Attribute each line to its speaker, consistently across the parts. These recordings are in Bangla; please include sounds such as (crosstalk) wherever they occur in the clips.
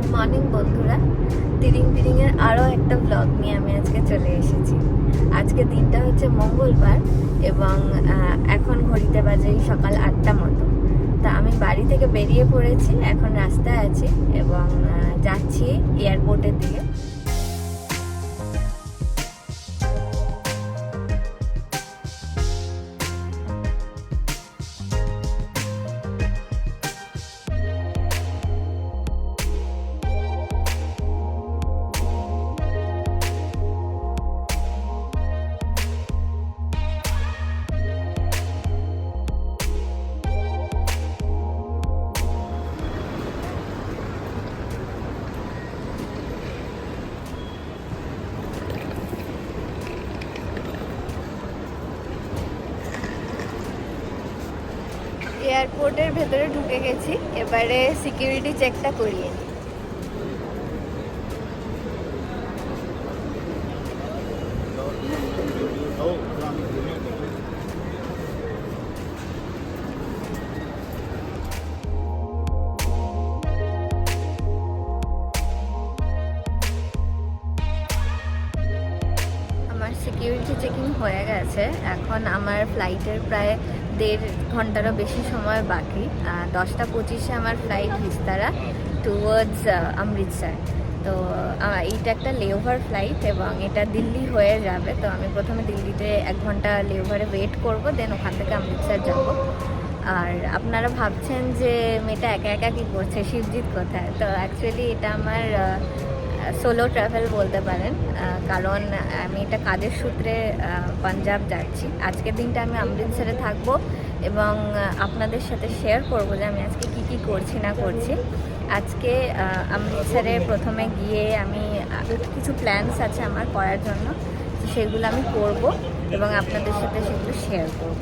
Speaker 1: গুড মর্নিং, বন্ধুরা। তিরিং তিরিং এর আরও একটা ব্লগ নিয়ে আমি আজকে চলে এসেছি। আজকে দিনটা হচ্ছে মঙ্গলবার এবং এখন ঘড়িতে বাজে সকাল আটটা মতো। তা আমি বাড়ি থেকে বেরিয়ে পড়েছি, এখন রাস্তায় আছি এবং যাচ্ছি এয়ারপোর্টের দিকে। এয়ারপোর্টের ভেতরে ঢুকে গেছি এবারে সিকিউরিটি চেকটা করিয়ে নিই। ফ্লাইটের প্রায় দেড় ঘন্টারও বেশি সময় বাকি। দশটা পঁচিশে আমার ফ্লাইট ভিস্তারা টুয়ার্ডস অমৃতসর। তো এইটা একটা লেওভার ফ্লাইট এবং এটা দিল্লি হয়ে যাবে। তো আমি প্রথমে দিল্লিতে এক ঘণ্টা লেওভারে ওয়েট করব দেন ওখান থেকে অমৃতসর যাব। আর আপনারা ভাবছেন যে মেয়েটা একা একা কী করছে? শিবজিৎ কোথায়? তো অ্যাকচুয়ালি এটা আমার সোলো ট্রাভেল বলতে পারেন কারণ আমি এটা কাজের সূত্রে পাঞ্জাব যাচ্ছি। আজকের দিনটা আমি অমৃতসরে থাকব এবং আপনাদের সাথে শেয়ার করব যে আমি আজকে কি কি করছি, না করছি। আজকে অমৃতসরে প্রথমে গিয়ে আমি কিছু প্ল্যানস আছে আমার করার জন্য সেগুলো আমি করব এবং আপনাদের সাথে সেগুলো শেয়ার করব।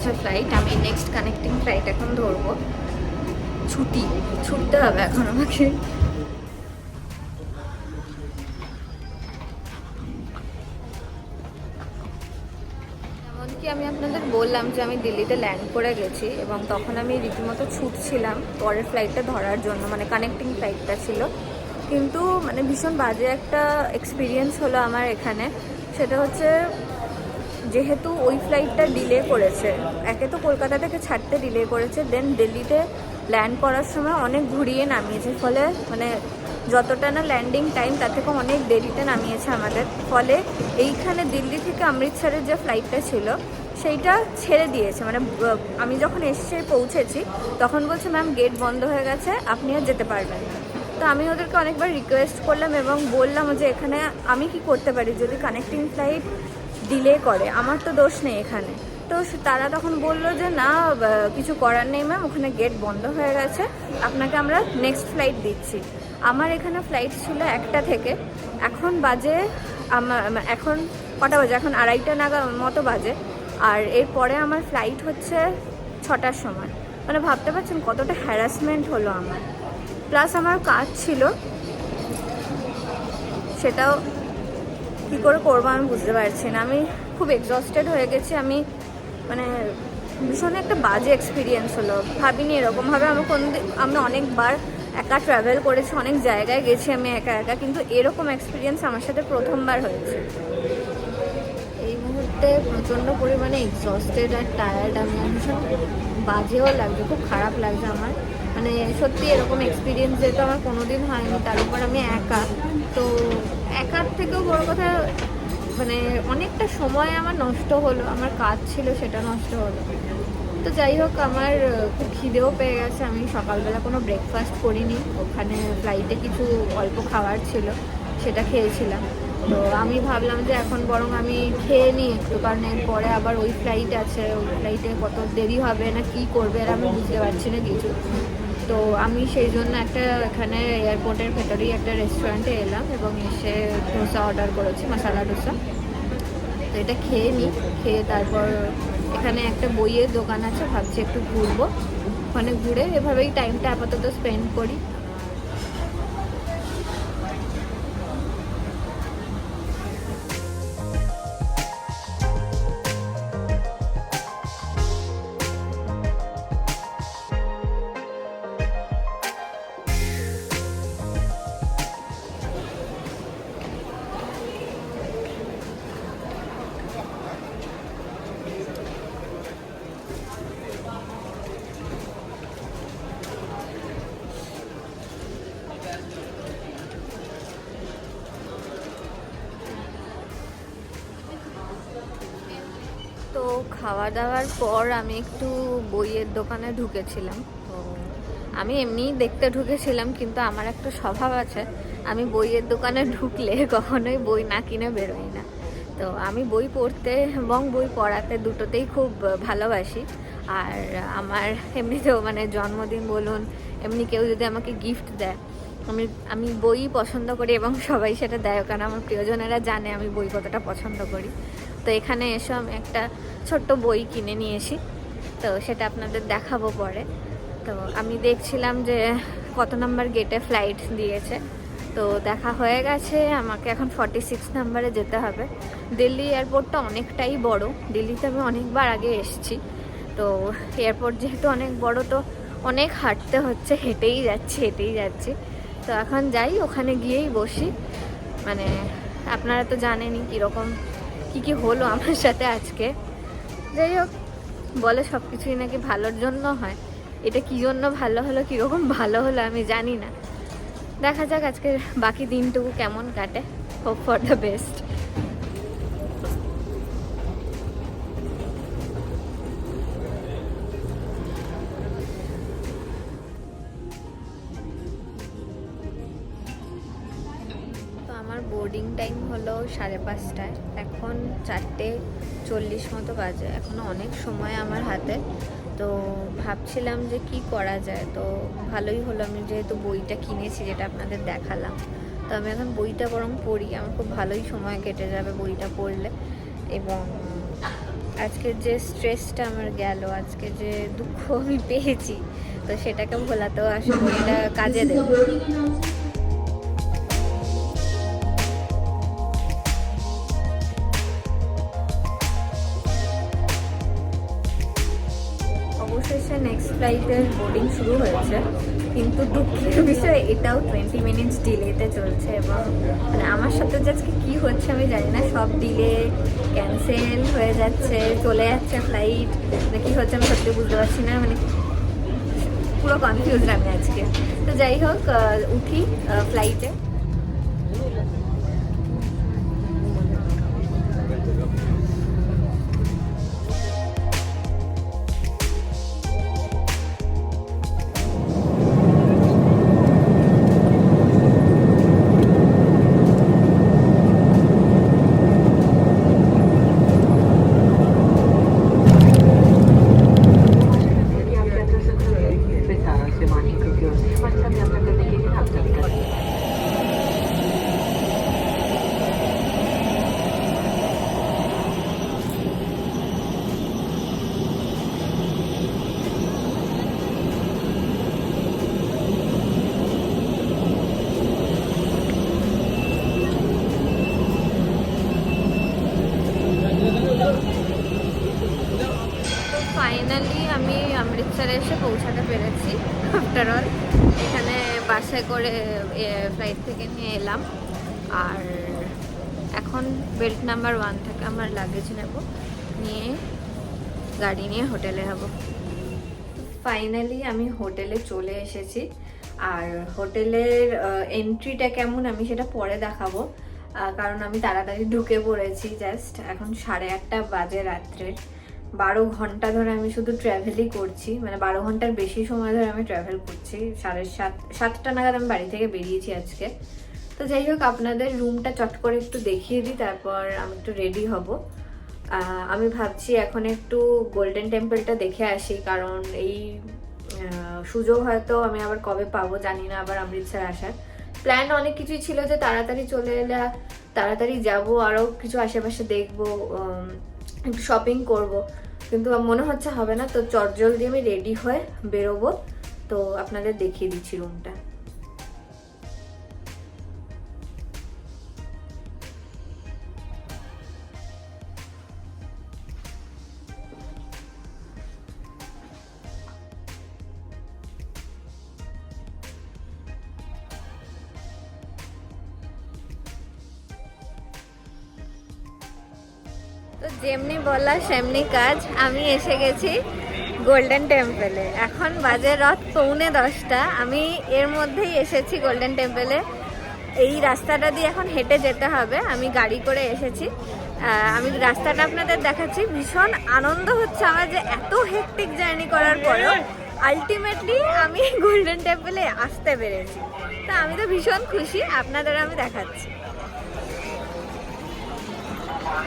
Speaker 1: গেছে ফ্লাইট আমি নেক্সট কানেক্টিং ফ্লাইট এখন ধরবো। ছুটি, ছুটতে হবে এখন আমাকে। এমনকি আমি আপনাদের বললাম যে আমি দিল্লিতে ল্যান্ড করে গেছি এবং তখন আমি রীতিমতো ছুটছিলাম পরের ফ্লাইটটা ধরার জন্য মানে কানেক্টিং ফ্লাইটটা ছিল। কিন্তু মানে ভীষণ বাজে একটা এক্সপিরিয়েন্স হলো আমার এখানে। সেটা হচ্ছে যেহেতু ওই ফ্লাইটটা ডিলে করেছে, একে তো কলকাতা থেকে ছাড়তে ডিলে করেছে দেন দিল্লিতে ল্যান্ড করার সময় অনেক ঘুরিয়ে নামিয়েছে, ফলে মানে যতটা না ল্যান্ডিং টাইম তার থেকে অনেক দেরিতে নামিয়েছে আমাদের। ফলে এইখানে দিল্লি থেকে অমৃতসরের যে ফ্লাইটটা ছিল, সেইটা ছেড়ে দিয়েছে। মানে আমি যখন এসে পৌঁছেছি, তখন বলছে ম্যাম গেট বন্ধ হয়ে গেছে, আপনি আর যেতে পারবেন তো আমি ওদেরকে অনেকবার রিকোয়েস্ট করলাম এবং বললাম যে, এখানে আমি কি করতে পারি? যদি কানেক্টিং ফ্লাইট ডিলে করে, আমার তো দোষ নেই এখানে। তো তারা তখন বলল যে, না কিছু করার নেই ম্যাম ওখানে গেট বন্ধ হয়ে গেছে, আপনাকে আমরা নেক্সট ফ্লাইট দিচ্ছি। আমার এখানে ফ্লাইট ছিল একটা থেকে, এখন বাজে এখন কটা বাজে? এখন আড়াইটা নাগাদ মতো বাজে, আর এরপরে আমার ফ্লাইট হচ্ছে ছটার সময়। মানে ভাবতে পারছেন কতটা হ্যারাসমেন্ট হলো আমার। প্লাস আমার কাজ ছিল, সেটাও কী করে করব আমি বুঝতে পারছি না। আমি খুব এক্সস্টেড হয়ে গেছি। আমি মানে ভীষণ একটা বাজে এক্সপিরিয়েন্স হলো। ভাবিনি এরকমভাবে আমি কোনো আমি অনেকবার একা ট্রাভেল করেছি, অনেক জায়গায় গেছি আমি একা একা, কিন্তু এরকম এক্সপিরিয়েন্স আমার সাথে প্রথমবার হয়েছে। এই মুহূর্তে প্রচণ্ড পরিমাণে এক্সস্টেড আর টায়ার্ড আমি ভীষণ বাজেও লাগছে, খুব খারাপ লাগছে আমার। মানে সত্যি এরকম এক্সপিরিয়েন্স যেহেতু আমার কোনোদিন হয়নি তার উপর আমি একা। তো একার থেকেও বড় কথা মানে অনেকটা সময় আমার নষ্ট হলো, আমার কাজ ছিল সেটা নষ্ট হলো। তো যাই হোক, আমার খুব খিদেও পেয়ে গেছে, আমি সকালবেলা কোনো ব্রেকফাস্ট করিনি, ওখানে ফ্লাইটে কিছু অল্প খাবার ছিল, সেটা খেয়েছিলাম। তো আমি ভাবলাম যে এখন বরং আমি খেয়ে নিই একটু, কারণ এরপরে আবার ওই ফ্লাইট আছে, ওই ফ্লাইটে কত দেরি হবে না কি করবে আর আমি বুঝতে পারছি না কিছু। তো আমি সেই জন্য একটা এখানে এয়ারপোর্টের ভেতরেই একটা রেস্টুরেন্টে এলাম এবং এসে ধোসা অর্ডার করেছি মশালা ডোসা তো এটা খেয়ে নিই খেয়ে তারপর এখানে একটা বইয়ের দোকান আছে, ভাবছি একটু ঘুরবো। ওখানে ঘুরে এভাবেই টাইমটা আপাতত স্পেন্ড করি। খাওয়া দাওয়ার পর আমি একটু বইয়ের দোকানে ঢুকেছিলাম। তো আমি এমনিই দেখতে ঢুকেছিলাম, কিন্তু আমার একটা স্বভাব আছে, আমি বইয়ের দোকানে ঢুকলে কখনোই বই না কিনে বেরোই না। তো আমি বই পড়তে এবং বই পড়াতে দুটোতেই খুব ভালোবাসি। আর আমার এমনিতেও মানে জন্মদিন বলুন, এমনি কেউ যদি আমাকে গিফট দেয়, আমি আমি বই পছন্দ করি এবং সবাই সেটা দেয়, কারণ আমার প্রিয়জনেরা জানে আমি বই কতটা পছন্দ করি। তো এখানে এসে আমি একটা ছোট্ট বই কিনে নিয়েছি তো সেটা আপনাদের দেখাবো পরে। তো আমি দেখছিলাম যে কত নাম্বার গেটে ফ্লাইট দিয়েছে। তো দেখা হয়ে গেছে, আমাকে এখন ফর্টি সিক্স নাম্বারে যেতে হবে। দিল্লি এয়ারপোর্টটা অনেকটাই বড়। দিল্লিতে আমি অনেকবার আগে এসেছি। তো এয়ারপোর্ট যেহেতু অনেক বড়, তো অনেক হাঁটতে হচ্ছে। হেঁটেই যাচ্ছি হেঁটেই যাচ্ছি। তো এখন যাই, ওখানে গিয়েই বসি। মানে আপনারা তো জানেনই কীরকম কী কী হলো আমার সাথে আজকে। যাই হোক, বলে সব কিছুই নাকি ভালোর জন্য হয়। এটা কী জন্য ভালো হলো, কীরকম ভালো হলো আমি জানি না। দেখা যাক আজকে বাকি দিনটুকু কেমন কাটে। Hope for the best boarding time হলো সাড়ে পাঁচটায়। এখন চারটে চল্লিশ মতো বাজে। এখনও অনেক সময় আমার হাতে। তো ভাবছিলাম যে কি করা যায়। তো ভালোই হলো আমি যেহেতু বইটা কিনেছি, যেটা আপনাদের দেখালাম। তো আমি এখন বইটা বরং পড়ি। আমার খুব ভালোই সময় কেটে যাবে বইটা পড়লে। এবং আজকের যে স্ট্রেসটা আমার গেল, আজকে যে দুঃখ আমি পেয়েছি, তো সেটাকে ভোলাতেও আসলে বইটা কাজে দেবে। ফ্লাইটের বোর্ডিং শুরু হয়েছে, কিন্তু দুঃখের বিষয় এটাও টোয়েন্টি মিনিটস ডিলেতে চলছে এবং মানে আমার সাথে আজকে কী হচ্ছে আমি জানি না, সব ডিলে ক্যান্সেল হয়ে যাচ্ছে, চলে যাচ্ছে ফ্লাইট মানে কী হচ্ছে আমি সত্যি বুঝতে পারছি না মানে পুরো কনফিউজ আমি আজকে। তো যাই হোক উঠি ফ্লাইটে বাসে করে ফ্লাইট থেকে নিয়ে এলাম। আর এখন বেল্ট নাম্বার ওয়ান থেকে আমার লাগেজ নেব। নিয়ে গাড়ি নিয়ে হোটেলে যাব। ফাইনালি আমি হোটেলে চলে এসেছি। আর হোটেলের এন্ট্রিটা কেমন আমি সেটা পরে দেখাবো। কারণ আমি তাড়াতাড়ি ঢুকে পড়েছি জাস্ট এখন সাড়ে আটটা বাজে রাত্রে। বারো ঘণ্টা ধরে আমি শুধু ট্রাভেলই করছি। মানে বারো ঘণ্টার বেশি সময় ধরে আমি ট্রাভেল করছি। সাড়ে সাত, সাতটা নাগাদ আমি বাড়ি থেকে বেরিয়েছি আজকে। তো যাই হোক, আপনাদের রুমটা চট করে একটু দেখিয়ে দিই, তারপর আমি একটু রেডি হব। আমি ভাবছি এখন একটু গোল্ডেন টেম্পলটা দেখে আসি, কারণ এই সুযোগ হয়তো আমি আবার কবে পাবো জানি না, আবার অমৃতসর আসার। প্ল্যান অনেক কিছুই ছিল যে তাড়াতাড়ি চলে এলে, তাড়াতাড়ি যাব আরও কিছু আশেপাশে দেখব একটু শপিং করব। কিন্তু মনে হচ্ছে হবে না, তো চটজলদি আমি রেডি হয়ে বেরোবো। তো আপনাদের দেখিয়ে দিচ্ছি রুমটা তো যেমনি বলা সেমনি কাজ। আমি এসে গেছি গোল্ডেন টেম্পলে এখন বাজে রথ পৌনে দশটা। আমি এর মধ্যেই এসেছি গোল্ডেন টেম্পলে এই রাস্তাটা দিয়ে এখন হেঁটে যেতে হবে। আমি গাড়ি করে এসেছি। আমি রাস্তাটা আপনাদের দেখাচ্ছি। ভীষণ আনন্দ হচ্ছে আমার যে এত হেকটিক জার্নি করার পরেও আলটিমেটলি আমি গোল্ডেন টেম্পলে আসতে পেরেছি। তা আমি তো ভীষণ খুশি। আপনাদের আমি দেখাচ্ছি। তো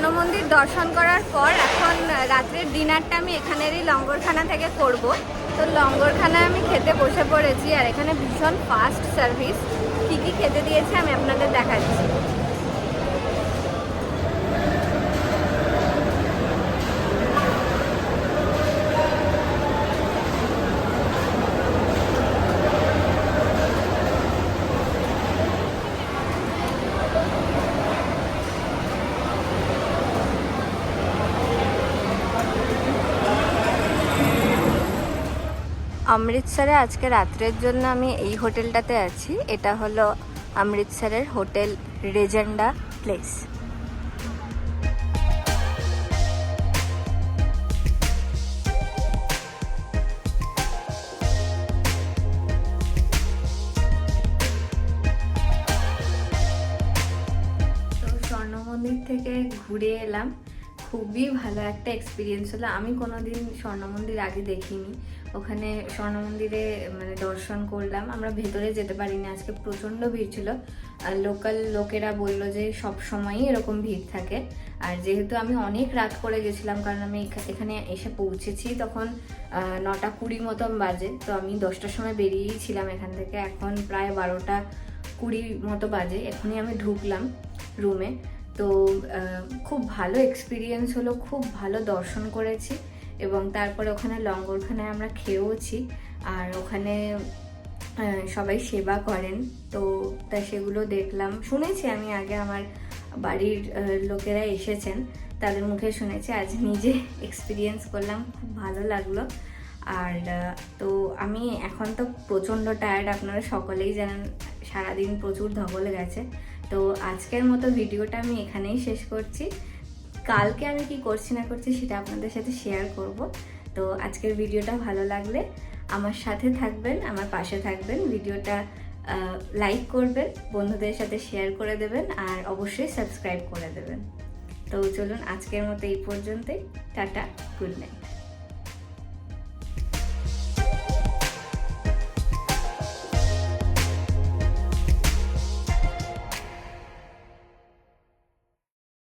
Speaker 1: স্বর্ণ মন্দির দর্শন করার পর এখন রাত্রের ডিনারটা আমি এখানেরই লঙ্গরখানা থেকে করব। তো লঙ্গরখানায় আমি খেতে বসে পড়েছি আর এখানে ভীষণ ফাস্ট সার্ভিস কী কী খেতে দিয়েছে আমি আপনাদের দেখাচ্ছি। অমৃতসরে আজকে রাত্রের জন্য আমি এই হোটেলটাতে আছি। এটা হলো অমৃতসরের হোটেল রেজেন্ডা প্লেস। স্বর্ণ মন্দির থেকে ঘুরে এলাম। খুবই ভালো একটা এক্সপিরিয়েন্স হলো। আমি কোনোদিন স্বর্ণ মন্দির আগে দেখিনি। ওখানে স্বর্ণ মন্দিরে মানে দর্শন করলাম। আমরা ভেতরে যেতে পারিনি। আজকে প্রচণ্ড ভিড় ছিল। আর লোকাল লোকেরা বলল যে সব সময়ই এরকম ভিড় থাকে। আর যেহেতু আমি অনেক রাত করে গেছিলাম, কারণ আমি এখা- এখানে এসে পৌঁছেছি তখন নটা কুড়ি মতন বাজে। তো আমি দশটার সময় বেরিয়েই ছিলাম এখান থেকে। এখন প্রায় বারোটা কুড়ি মতো বাজে। এখনই আমি ঢুকলাম রুমে তো খুব ভালো এক্সপিরিয়েন্স হলো, খুব ভালো দর্শন করেছি এবং তারপরে ওখানে লঙ্গরখানায় আমরা খেয়েওছি আর ওখানে সবাই সেবা করেন। তো, তা সেগুলো দেখলাম। শুনেছি আমি আগে আমার বাড়ির লোকেরা এসেছেন, তাদের মুখে শুনেছি। আজ নিজে (laughs) এক্সপিরিয়েন্স করলাম, খুব ভালো লাগল। আর তো আমি এখন তো প্রচণ্ড টায়ার্ড আপনারা সকলেই জানেন, সারাদিন প্রচুর ধকল গেছে। তো আজকের মতো ভিডিওটা আমি এখানেই শেষ করছি। কালকে আমি কি করছি না করছি সেটা আপনাদের সাথে শেয়ার করব। তো আজকের ভিডিওটা ভালো লাগলে আমার সাথে থাকবেন, আমার পাশে থাকবেন, ভিডিওটা লাইক করবেন, বন্ধুদের সাথে শেয়ার করে দেবেন আর অবশ্যই সাবস্ক্রাইব করে দেবেন। তো চলুন আজকের মতো এই পর্যন্তই। Tata good night